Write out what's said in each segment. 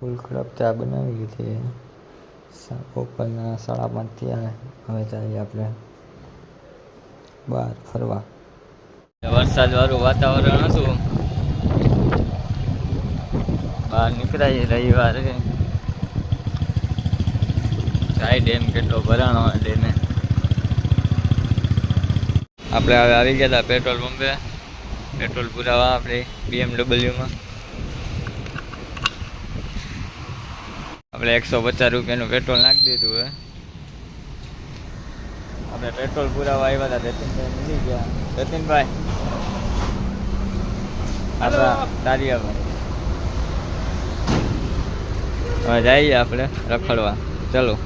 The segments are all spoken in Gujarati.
ફૂલ ક્લબ ચા બનાવી લીધી બપોરના સાડા પાંચ થયા હવે જઈએ આપણે બહાર ફરવા. વરસાદ વાળું વાતાવરણ હતું. બહાર નીકળાય રવિવારે. જાય ડેમ કેટલો ભરાણો ડેમે આપણે હવે આવી ગયા હતા પેટ્રોલ પંપે. પેટ્રોલ પુરાવા આપણે બીએમડબલ્યુમાં આપણે એકસો પચાસ રૂપિયાનું પેટ્રોલ નાખી દીધું હે. આપણે પેટ્રોલ પુરાવા આવ્યા હતા જતીનભાઈ મળી ગયા. જતીનભાઈ આપણા તારિયાભાઈ હવે જઈએ આપણે રખડવા. ચલો.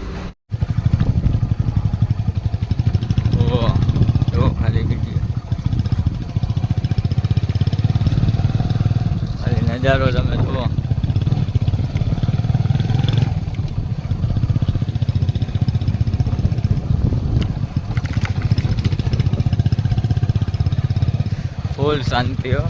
નજારો તમે જુઓ. ફૂલ શાંતિ હો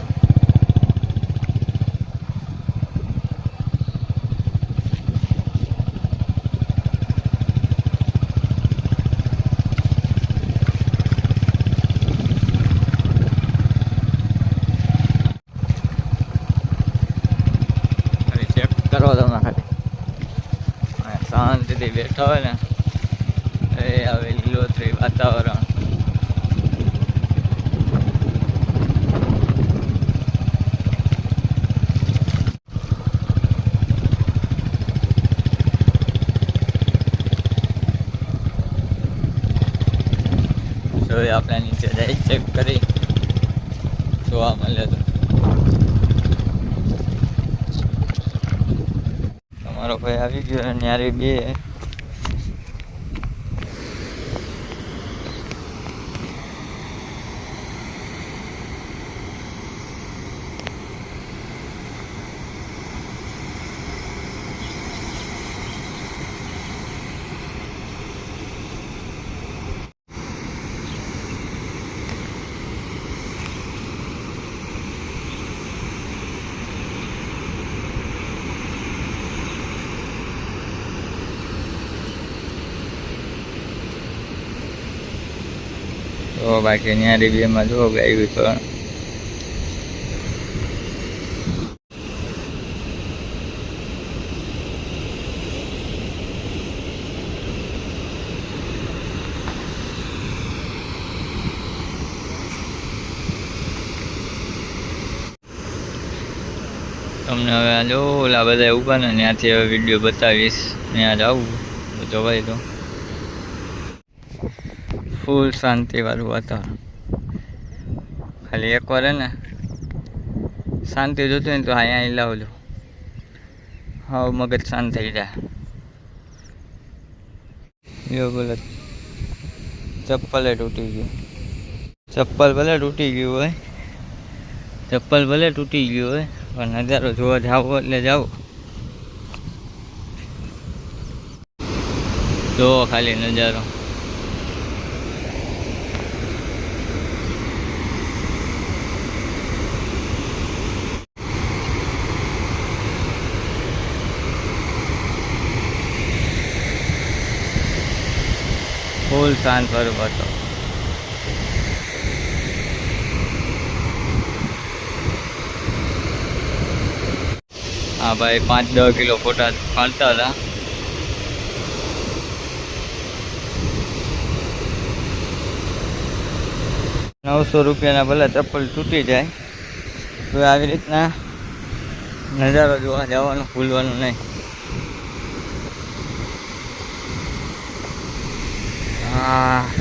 ખાલી ચેક કરો તમે ખાલી અને શાંતિથી બેઠા હોય ને એ હવે લીલોતરી વાતાવરણ એ આપણે નીચે જાય ચેક કરી જોવા મળે તો. તમારો ભાઈ આવી ગયો ન્યારે બે. તો બાકી ન્યારે બેમાં જો ગાયું તો તમને હવે આ જો ઓલા બધા ઊભા ને ત્યાંથી હવે વીડિયો બતાવીશ ત્યાં જાવું તો જવાય તો ફૂલ શાંતિવાળું વાતાવરણ. ખાલી એકવાર હે ને, શાંતિ જોતું ને તો અહીંયા અહીં લાવજો હા મગજ શાંત થઈ જાય. યો બોલે, ચપ્પલે તૂટી ગયું. ચપ્પલ ભલે તૂટી ગયું હોય, ચપ્પલ ભલે તૂટી ગયું હોય, પણ નજારો જોવા જાવ એટલે જાવ. જોવો ખાલી નજારો. ફૂલ શાંત સ્વરૂપ હતો. હા ભાઈ, પાંચ દસ કિલો ફોટા પાડતા હતા. નવસો રૂપિયાના ભલે ચપ્પલ તૂટી જાય, તો આવી રીતના નજારો જોવા જવાનું ભૂલવાનું નહીં. હા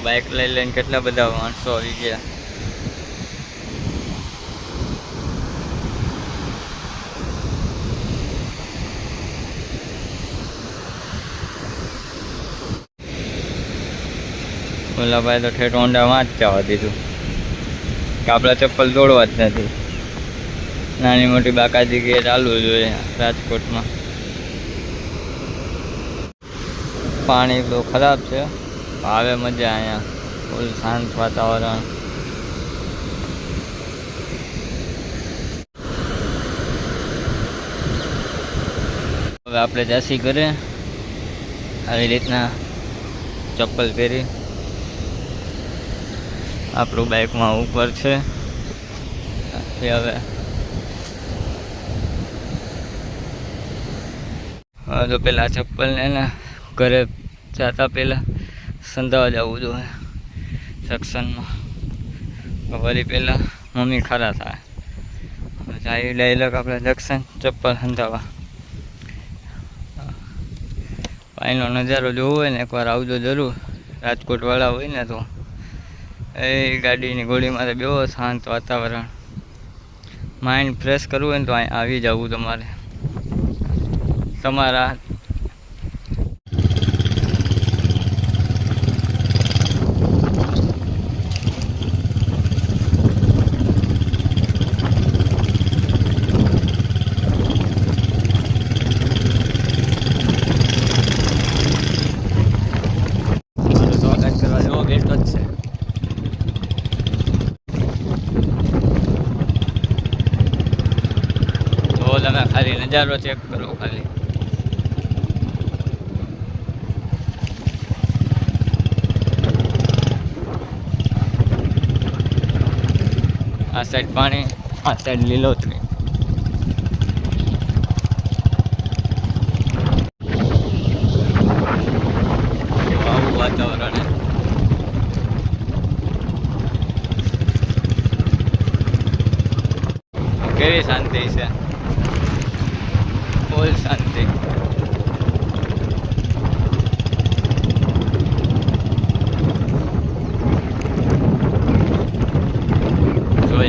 બાઇક લઈ લઈને કેટલા બધા માણસો આવી ગયા. ઓલા ભાઈ તો ઠેઠ હોન્ડામાં જ જવા દીધું. કાપડા ચપ્પલ દોડવા જ નથી. નાની મોટી બાકાજી કે ચાલવું જોઈએ રાજકોટમાં. પાણી બહુ ખરાબ છે. આવે મજા અહીંયા ફૂલ શાંત વાતાવરણ. હવે આપણે જાસી ઘરે આવી રીતના ચપ્પલ પહેરી. આપણું બાઇકમાં ઉપર છે. હવે. તો પેલા ચપ્પલ ને ઘરે જતા પહેલાં સંધાવા જવું જોઈએ. તો વળી પહેલાં મમ્મી ખરા થાય. જાય ડાયલોગ આપણે જંક્શન ચપ્પલ સંધાવા. પાણીનો નજારો જોવો હોય ને એકવાર આવજો જરૂર. રાજકોટવાળા હોય ને તો. એ ગાડીની ગોળીમાં બહુ શાંત વાતાવરણ. માઇન્ડ ફ્રેશ કરવું હોય ને તો અહીં આવી જવું તમારે. તમારા મારું સ્વાગત કરવા જેવો ગેટ જ છે તો તમે ખાલી નજારો ચેક કરો ખાલી. આ સાઈડ પાણી, આ સાઈડ લીલોતરી. વાતાવરણ કેવી શાંતિ છે? ફૂલ શાંતિ.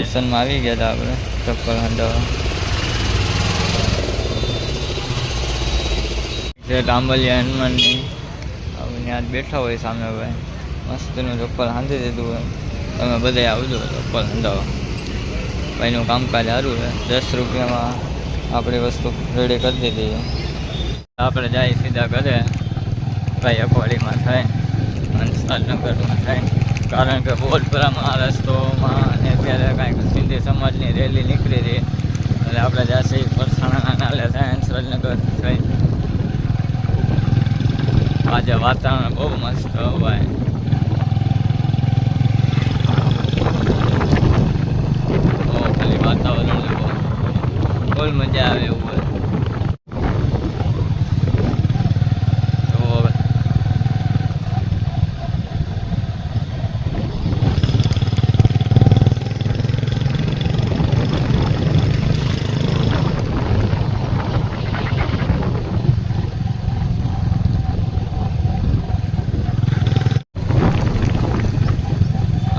સ્ટેશનમાં આવી ગયા હતા આપણે, ચપ્પલ હંડાવા. જે ડાંબલિયા હનુમાનની ત્યાં જ બેઠા હોય સામે ભાઈ મસ્તનું ચપ્પલ હાંધી દીધું હોય. તમે બધા આવજો ચપ્પલ હંધાવા ભાઈનું કામકાજ સારું છે. દસ રૂપિયામાં આપણી વસ્તુ રેડી કરી દીધી આપણે જાય સીધા ઘરે, ભાઈ અખવાડીમાં થાય હંસરાજનગરમાં થાય, કારણ કે બોલપુરામાં આ રસ્તોમાં અને અત્યારે કાંઈક સિંધી સમાજની રેલી નીકળી હતી એટલે આપણે જાસી પરસાણાના નાલે થાય હંસરાજનગર થઈ આજે વાતાવરણ બહુ મસ્ત હોય બહુ ખાલી વાતાવરણ જુઓ ફૂલ મજા આવે એવું હોય.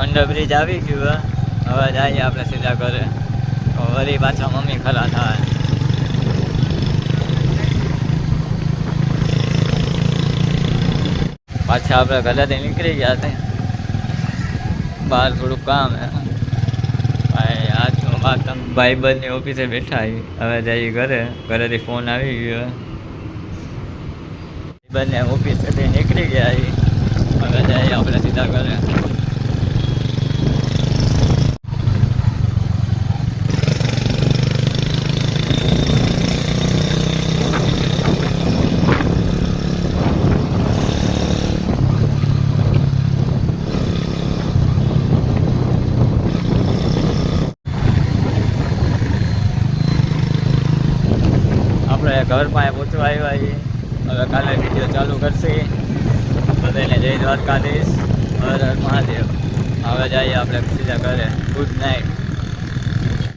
અંડરબ્રિજ આવી ગયું હવે જઈએ આપણે સીધા ઘરે. વળી પાછા મમ્મી ખરા થાય. પાછા આપણે ઘરેથી નીકળી ગયા હતા બહાર થોડુંક કામ હે ભાઈ આજનો વાત ભાઈબંધની ઓફિસે બેઠા. હવે જઈએ ઘરે. ઘરેથી ફોન આવી ગયો. બંને ઓફિસેથી નીકળી ગયા. હવે જઈએ આપણે સીધા ઘરે. આપણે ઘર પાસે પહોંચવા આવ્યા છીએ. હવે કાલે વીડિયો ચાલુ કરશે. બધાને જય દ્વારકાધીશ. હર હર મહાદેવ. હવે જઈએ આપણે સીધા ઘરે. Good night